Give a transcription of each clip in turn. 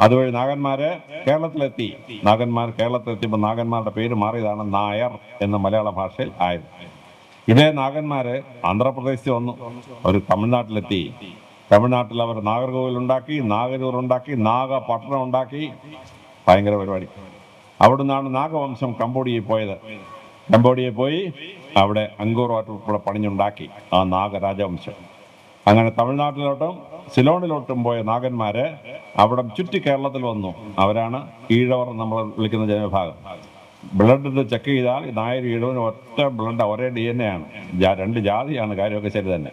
അതുവഴി നാഗന്മാര് കേരളത്തിലെത്തി. നാഗന്മാർ കേരളത്തിലെത്തിയപ്പോൾ നാഗന്മാരുടെ പേര് മാറിയതാണ് നായർ എന്ന മലയാള ഭാഷയിൽ ആയത്. ഇതേ നാഗന്മാര് ആന്ധ്രാപ്രദേശിൽ വന്നു. അവർ തമിഴ്നാട്ടിലെത്തി. തമിഴ്നാട്ടിൽ അവർ നാഗർകോവിൽ ഉണ്ടാക്കി നാഗരൂർ ഉണ്ടാക്കി നാഗപട്ടണം ഉണ്ടാക്കി. ഭയങ്കര പരിപാടി. അവിടെ നിന്നാണ് നാഗവംശം കംബോഡിയയിൽ പോയത്. കംബോഡിയയിൽ പോയി അവിടെ അങ്കോർ വാട്ടർ പണിഞ്ഞുണ്ടാക്കി ആ നാഗരാജവംശം. അങ്ങനെ തമിഴ്നാട്ടിലോട്ടും സിലോണിലോട്ടും പോയ നാഗന്മാര് അവിടെ ചുറ്റി കേരളത്തിൽ വന്നു. അവരാണ് ഈഴവർ നമ്മൾ വിളിക്കുന്ന ജനവിഭാഗം. ബ്ലഡ് ചെക്ക് ചെയ്താൽ നായർ ഈഴവന് ഒറ്റ ബ്ലഡ് ഒരേ ഡി എൻ എ ആണ്. രണ്ട് ജാതിയാണ് കാര്യമൊക്കെ ശരി തന്നെ.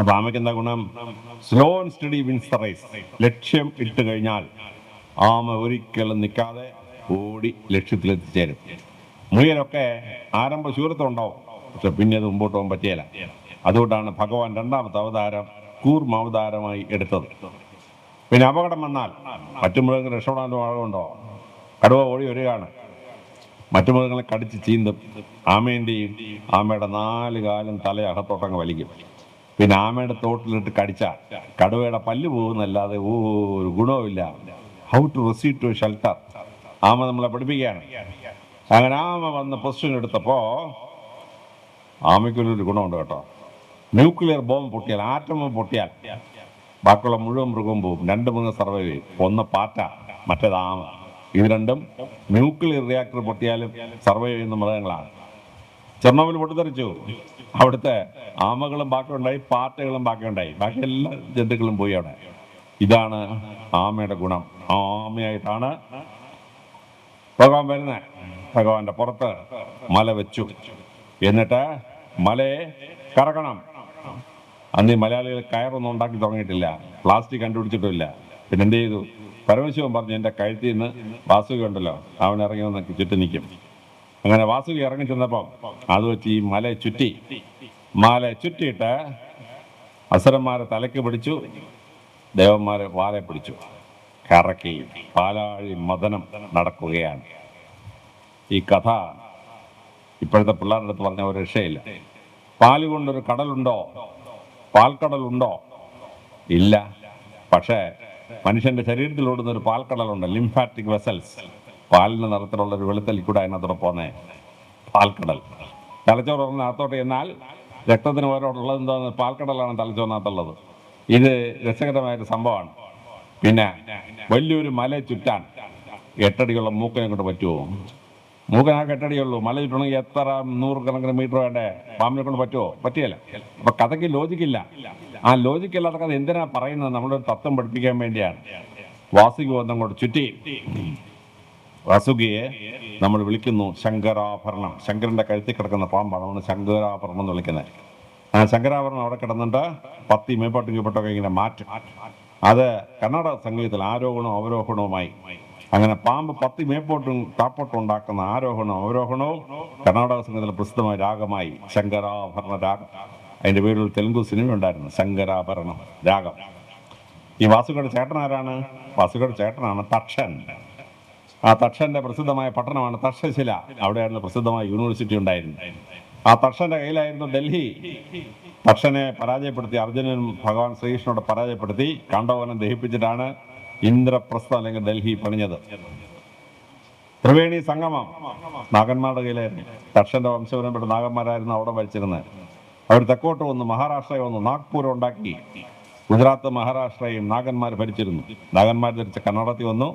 അപ്പൊ ആമയ്ക്ക് എന്താ ഗുണം? Slow and steady wins the race ലക്ഷ്യം ഇട്ട് കഴിഞ്ഞാൽ ആമ ഒരിക്കലും നിൽക്കാതെ ഓടി ലക്ഷ്യത്തിലെത്തിച്ചേരും മുയലൊക്കെ ആരംഭ ശൂരത്തുണ്ടാവും പക്ഷെ പിന്നെ അത് മുമ്പോട്ട് പോകാൻ പറ്റിയല്ല അതുകൊണ്ടാണ് ഭഗവാൻ രണ്ടാമത്തെ അവതാരം കൂർമ്മ അവതാരമായി എടുത്തത്. പിന്നെ അപകടം വന്നാൽ മറ്റു മൃഗങ്ങൾ രക്ഷപ്പെടാൻ മാർഗമുണ്ടോ കടുവ ഓടി വരികയാണ്. മറ്റു മൃഗങ്ങളെ കടിച്ച് ചീന്തും. ആമേന്റെയും ആമയുടെ നാല് കാലും തല അകത്തോട്ടങ്ങ് വലിക്കും. പിന്നെ ആമയുടെ തോട്ടിലിട്ട് കടിച്ച കടുവയുടെ പല്ല് പോകുന്നല്ലാതെ ഒരു ഗുണവുമില്ല. How to receive to shelter ആമ നമ്മളെ പഠിപ്പിക്കുകയാണ്. അങ്ങനെ ആമ വന്ന് പൊസിഷൻ എടുത്തപ്പോൾ ആമയ്ക്കൊരു ഗുണമുണ്ട് കേട്ടോ. ന്യൂക്ലിയർ ബോംബ് പൊട്ടിയാൽ ആറ്റം പൊട്ടിയാൽ ബാക്കിയുള്ള മുഴുവൻ മൃഗവും പോകും. രണ്ട് മൂന്ന് സർവൈവ് ചെയ്യും. ഒന്ന് പാറ്റ മറ്റേത് ആമ. ഇത് രണ്ടും ന്യൂക്ലിയർ റിയാക്ടർ പൊട്ടിയാലും സർവൈവ് ചെയ്യുന്ന മൃഗങ്ങളാണ്. ചെർണോബിൽ പൊട്ടിത്തെറിച്ചു അവിടുത്തെ ആമകളും ബാക്കിയുണ്ടായി പാറ്റകളും ബാക്കിയുണ്ടായി ബാക്കി എല്ലാ ജന്തുക്കളും പോയി അവിടെ. ഇതാണ് ആമയുടെ ഗുണം. ആമയായിട്ടാണ് ഭഗവാൻ വരുന്നത്. ഭഗവാന്റെ പുറത്ത് മല വെച്ചു. എന്നിട്ട് മലയെ കറക്കണം. അന്ന് ഈ മലയാളികൾ കയറൊന്നും ഉണ്ടാക്കി തുടങ്ങിയിട്ടില്ല. പ്ലാസ്റ്റിക് കണ്ടുപിടിച്ചിട്ടില്ല പിന്നെ എന്ത് ചെയ്തു? പരമശിവൻ പറഞ്ഞു എന്റെ കഴുത്തിൽ നിന്ന് വാസുകി ഉണ്ടല്ലോ അവൻ ഇറങ്ങി വന്ന് ചുറ്റും നിൽക്കും. അങ്ങനെ വാസുകി ഇറങ്ങി ചെന്നപ്പം അത് വെച്ച് ഈ മല ചുറ്റി. മല ചുറ്റിയിട്ട് അസുരന്മാരെ തലയ്ക്ക് പിടിച്ചു. ദേവന്മാരെ വാലെ പിടിച്ചു. കറക്കി പാലാഴി മദനം നടക്കുകയാണ്. ഈ കഥ ഇപ്പോഴത്തെ പിള്ളേരുടെ അടുത്ത് പറഞ്ഞ ഒരു രക്ഷയില്ല. പാൽ കൊണ്ടൊരു കടലുണ്ടോ? പാൽക്കടലുണ്ടോ? ഇല്ല. പക്ഷേ മനുഷ്യന്റെ ശരീരത്തിൽ ഓടുന്ന ഒരു പാൽക്കടലുണ്ട് ലിംഫാറ്റിക് വെസൽസ് പാലിന്റെ നിറത്തിലുള്ള ഒരു വെളുത്തൽ കൂടെ അതിനകത്തോടെ പോന്നേ. പാൽക്കടൽ. തലച്ചോറിനകത്തോട്ട് എന്നാൽ രക്തത്തിന് ഓരോട്ടുള്ളത് എന്താണ്? പാൽക്കടലാണ് തലച്ചോറിനകത്തുള്ളത്. ഇത് രസകരമായൊരു സംഭവമാണ്. പിന്നെ വലിയൊരു മല ചുറ്റാൻ എട്ടടിയുള്ള മൂക്കനെ കൊണ്ട് പറ്റുമോ മൂക്കനാൾക്ക് എട്ടടിയുള്ളൂ മല ചുറ്റണമെങ്കിൽ എത്ര നൂറുകണക്കിന് മീറ്റർ വേണ്ടേ? പാമ്പിനെ കൊണ്ട് പറ്റുമോ പറ്റിയല്ല. അപ്പൊ കഥയ്ക്ക് ലോജിക്കില്ല ആ ലോജിക്ക് ഇല്ലാത്ത കഥ എന്തിനാ പറയുന്നത്? നമ്മളൊരു തത്വം പഠിപ്പിക്കാൻ വേണ്ടിയാണ്. വാസിക്ക് ബന്ധം കൊണ്ട് ചുറ്റി. വാസുകിയെ നമ്മൾ വിളിക്കുന്നു ശങ്കരാഭരണം. ശങ്കരന്റെ കഴുത്തിൽ കിടക്കുന്ന പാമ്പാണ്. നമ്മൾ ശങ്കരാഭരണം എന്ന് വിളിക്കുന്നത്. ആ ശങ്കരാഭരണം അവിടെ കിടന്നിട്ട് പത്തി മേപ്പാട്ടും കീഴ്പോട്ടൊക്കെ ഇങ്ങനെ മാറ്റും. അത് കർണാടക സംഗീതത്തിൽ ആരോഹണവും അവരോഹണവുമായി. അങ്ങനെ പാമ്പ് പത്തി മേപ്പോട്ടും താപ്പോട്ടും ഉണ്ടാക്കുന്ന ആരോഹണവും അവരോഹണവും കർണാടക സംഗീതത്തിലെ പ്രസിദ്ധമായ രാഗമായി ശങ്കരാഭരണ രാഗം. അതിന്റെ പേരിൽ തെലുങ്ക് സിനിമ ഉണ്ടായിരുന്നു ശങ്കരാഭരണം രാഗം. ഈ വാസുകയുടെ ചേട്ടൻ ആരാണ്? വാസുകയുടെ ചേട്ടനാണ് തക്ഷൻ. ആ തക്ഷന്റെ പ്രസിദ്ധമായ പട്ടണമാണ് തക്ഷശില. അവിടെയായിരുന്നു പ്രസിദ്ധമായ യൂണിവേഴ്സിറ്റി ഉണ്ടായിരുന്നത്. ആ തക്ഷന്റെ കയ്യിലായിരുന്നു ഡൽഹി. തക്ഷനെ പരാജയപ്പെടുത്തി അർജുനനും ഭഗവാൻ ശ്രീകൃഷ്ണനോട് പരാജയപ്പെടുത്തി കണ്ടവനം ദഹിപ്പിച്ചിട്ടാണ് ഇന്ദ്രപ്രസ്ഥ അല്ലെങ്കിൽ ഡൽഹി പണിഞ്ഞത്. ത്രിവേണി സംഗമം നാഗന്മാരുടെ കയ്യിലായിരുന്നു. തക്ഷന്റെ വംശപരപ്പെട്ട നാഗന്മാരായിരുന്നു അവിടെ വലിച്ചിരുന്നത് അവർ തെക്കോട്ട് വന്നു മഹാരാഷ്ട്രയിൽ വന്നു നാഗ്പൂർ ഉണ്ടാക്കി. ഗുജറാത്ത് മഹാരാഷ്ട്രയും നാഗന്മാർ ഭരിച്ചിരുന്നു. നാഗന്മാർ ധരിച്ച കണ്ണടത്തി വന്നു.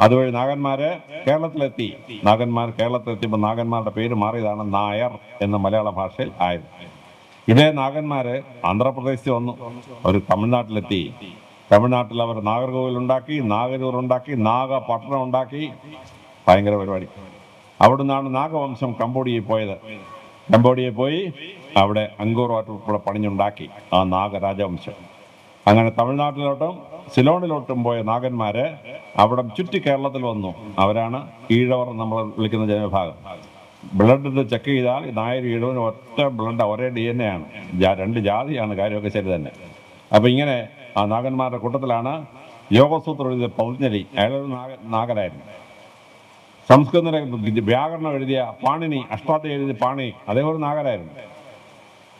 അതുവഴി നാഗന്മാര് കേരളത്തിലെത്തി. നാഗന്മാർ കേരളത്തിലെത്തിയപ്പോൾ നാഗന്മാരുടെ പേര് മാറിയതാണ് നായർ എന്ന മലയാള ഭാഷയിൽ ആയത്. ഇതേ നാഗന്മാര് ആന്ധ്രാപ്രദേശിൽ വന്നു. അവർ തമിഴ്നാട്ടിലെത്തി. തമിഴ്നാട്ടിൽ അവർ നാഗർകോവിൽ ഉണ്ടാക്കി നാഗരൂർ ഉണ്ടാക്കി നാഗപട്ടണം ഉണ്ടാക്കി ഭയങ്കര പരിപാടി. അവിടുന്നാണ് നാഗവംശം കംബോഡിയയിൽ പോയത്. കംബോഡിയയിൽ പോയി അവിടെ അങ്കൂർ വാട്ടർ പണിഞ്ഞുണ്ടാക്കി ആ നാഗരാജവംശം. അങ്ങനെ തമിഴ്നാട്ടിലോട്ടും സിലോണിലോട്ടും പോയ നാഗന്മാര് അവിടെ ചുറ്റി കേരളത്തിൽ വന്നു. അവരാണ് ഈഴവർ നമ്മൾ വിളിക്കുന്ന ജനവിഭാഗം. ബ്ലഡ് ചെക്ക് ചെയ്താൽ നായർ ഈഴവന് ഒറ്റ ബ്ലഡ് ഒരേ ഡി എൻ എ ആണ്. രണ്ട് ജാതിയാണ് കാര്യമൊക്കെ ശരി തന്നെ. അപ്പൊ ഇങ്ങനെ ആ നാഗന്മാരുടെ കൂട്ടത്തിലാണ് യോഗസൂത്രം എഴുതിയ പൗജ്ഞലി അയാളൊരു നാഗ നാഗരായിരുന്നു സംസ്കൃത വ്യാകരണം എഴുതിയ പാണിനി അഷ്ടാധ്യായം എഴുതിയ പാണി അദ്ദേഹം ഒരു നാഗരായിരുന്നു.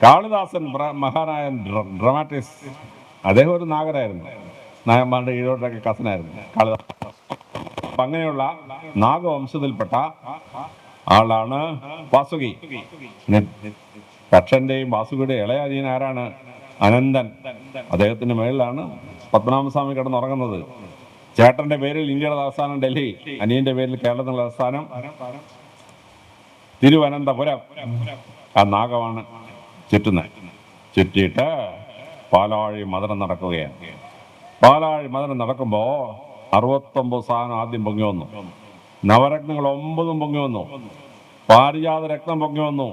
കാളിദാസൻ മഹാനായൻ മഹാനായ ഡ്ര- ഡ്രമാറ്റിസ് അദ്ദേഹം ഒരു നാഗരായിരുന്നു. നായന്മാരുടെ ഈഴോട്ടൊക്കെ കസനായിരുന്നു. കാളിദാസൻ. അപ്പം അങ്ങനെയുള്ള നാഗവംശത്തിൽപ്പെട്ട ആളാണ് വാസുകി. കക്ഷന്റെയും വാസുകിയുടെ ഇളയ ആരാണ്? അനന്തൻ. അദ്ദേഹത്തിന്റെ മേളിലാണ് പത്മനാഭസ്വാമി കിടന്നുറങ്ങുന്നത്. ചേട്ടന്റെ പേരിൽ ഇന്ത്യയുടെ തലസ്ഥാനം ഡൽഹി അനിയന്റെ പേരിൽ കേരളത്തിന്റെ തലസ്ഥാനം തിരുവനന്തപുരം. ആ നാഗമാണ് ചുറ്റുന്നത്. ചുറ്റിയിട്ട് പാലാഴി മദനം നടക്കുകയാണ്. പാലാഴി മദനം നടക്കുമ്പോൾ അറുപത്തൊമ്പത് സാധനം ആദ്യം പൊങ്ങി വന്നു. നവരത്നങ്ങൾ ഒമ്പതും പൊങ്ങി വന്നു. പാരിജാത രക്തം പൊങ്ങി വന്നു.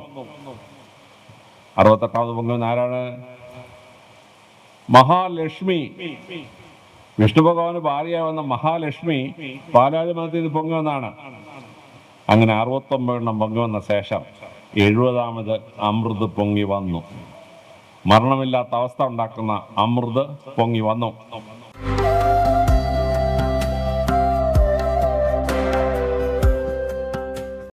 അറുപത്തെട്ടാമത് പൊങ്ങി വന്ന ആരാണ്? മഹാലക്ഷ്മി. വിഷ്ണു ഭഗവാന് ഭാര്യയാവുന്ന വന്ന മഹാലക്ഷ്മി പാലാഴി നിന്ന് പൊങ്ങുവെന്നാണ് അങ്ങനെ അറുപത്തൊമ്പതെണ്ണം പൊങ്ങുവന്ന ശേഷം എഴുപതാമത് അമൃത് പൊങ്ങി വന്നു. മരണമില്ലാത്ത അവസ്ഥ ഉണ്ടാക്കുന്ന അമൃത് പൊങ്ങി വന്നു.